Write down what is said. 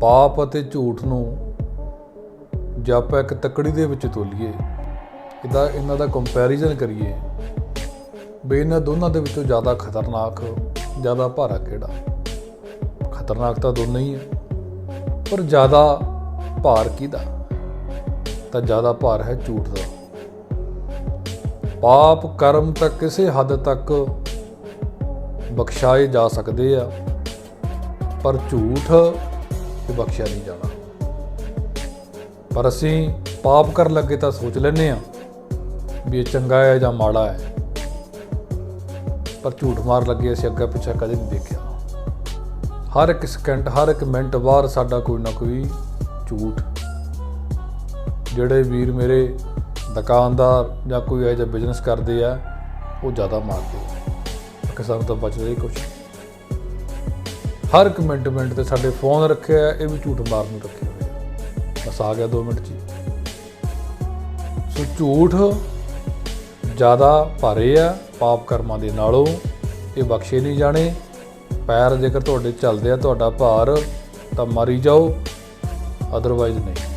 ਪਾਪ ਅਤੇ ਝੂਠ ਨੂੰ ਜੇ ਆਪਾਂ ਇੱਕ ਤਕੜੀ ਦੇ ਵਿੱਚ ਤੋਲੀਏ, ਇਹਦਾ, ਇਹਨਾਂ ਦਾ ਕੰਪੈਰੀਜ਼ਨ ਕਰੀਏ, ਵੀ ਇਹਨਾਂ ਦੋਨਾਂ ਦੇ ਵਿੱਚੋਂ ਜ਼ਿਆਦਾ ਖਤਰਨਾਕ, ਜ਼ਿਆਦਾ ਭਾਰਾ ਕਿਹੜਾ? ਖਤਰਨਾਕ ਤਾਂ ਦੋਨੇ ਹੀ ਹੈ ਪਰ ਜ਼ਿਆਦਾ ਭਾਰ ਕਿਹਦਾ? ਤਾਂ ਜ਼ਿਆਦਾ ਭਾਰ ਹੈ ਝੂਠ ਦਾ। ਪਾਪ ਕਰਮ ਤਾਂ ਕਿਸੇ ਹੱਦ ਤੱਕ ਬਖਸ਼ਾਏ ਜਾ ਸਕਦੇ ਆ, ਪਰ ਝੂਠ ਇਹ ਬਖਸ਼ਿਆ ਨਹੀਂ ਜਾਣਾ। ਪਰ ਅਸੀਂ ਪਾਪ ਕਰਨ ਲੱਗੇ ਤਾਂ ਸੋਚ ਲੈਂਦੇ ਆ ਵੀ ਇਹ ਚੰਗਾ ਹੈ ਜਾਂ ਮਾੜਾ ਹੈ। ਪਰ ਝੂਠ ਮਾਰ ਲੱਗੇ ਅਸੀਂ ਅੱਗੇ ਪਿੱਛੇ ਕਦੇ ਨਹੀਂ ਦੇਖਿਆ। ਹਰ ਇੱਕ ਸਕਿੰਟ ਹਰ ਇੱਕ ਮਿੰਟ ਬਾਅਦ ਸਾਡਾ ਕੋਈ ਨਾ ਕੋਈ ਝੂਠ। ਜਿਹੜੇ ਵੀਰ ਮੇਰੇ ਦੁਕਾਨਦਾਰ ਜਾਂ ਕੋਈ ਇਹੋ ਜਿਹਾ ਬਿਜ਼ਨਸ ਕਰਦੇ ਆ, ਉਹ ਜ਼ਿਆਦਾ ਮਾਰਦੇ ਆ। ਕਿ ਸਾਨੂੰ ਤਾਂ ਬਚਦਾ ਹੀ ਕੁਛ ਹਰ ਇੱਕ ਮਿੰਟ ਮਿੰਟ ਤੇ ਸਾਡੇ ਫੋਨ ਰੱਖਿਆ ਇਹ ਵੀ ਝੂਠ ਮਾਰਨ ਨੂੰ ਰੱਖੇ ਹੋਏ ਬਸ ਆ ਗਿਆ 2 ਮਿੰਟ ਚ ਹੀ। ਸੋ ਝੂਠ ਜ਼ਿਆਦਾ ਭਾਰੇ ਆ, ਪਾਪ ਕਰਮਾਂ ਦੇ ਨਾਲੋਂ, ਇਹ ਬਖਸ਼ੇ ਨਹੀਂ ਜਾਣੇ। ਪੈਰ ਜੇਕਰ ਤੁਹਾਡੇ ਚੱਲਦੇ ਆ, ਤੁਹਾਡਾ ਭਾਰ ਤਾਂ ਮਰੀ ਜਾਓ ਅਦਰਵਾਈਜ਼ ਨਹੀਂ।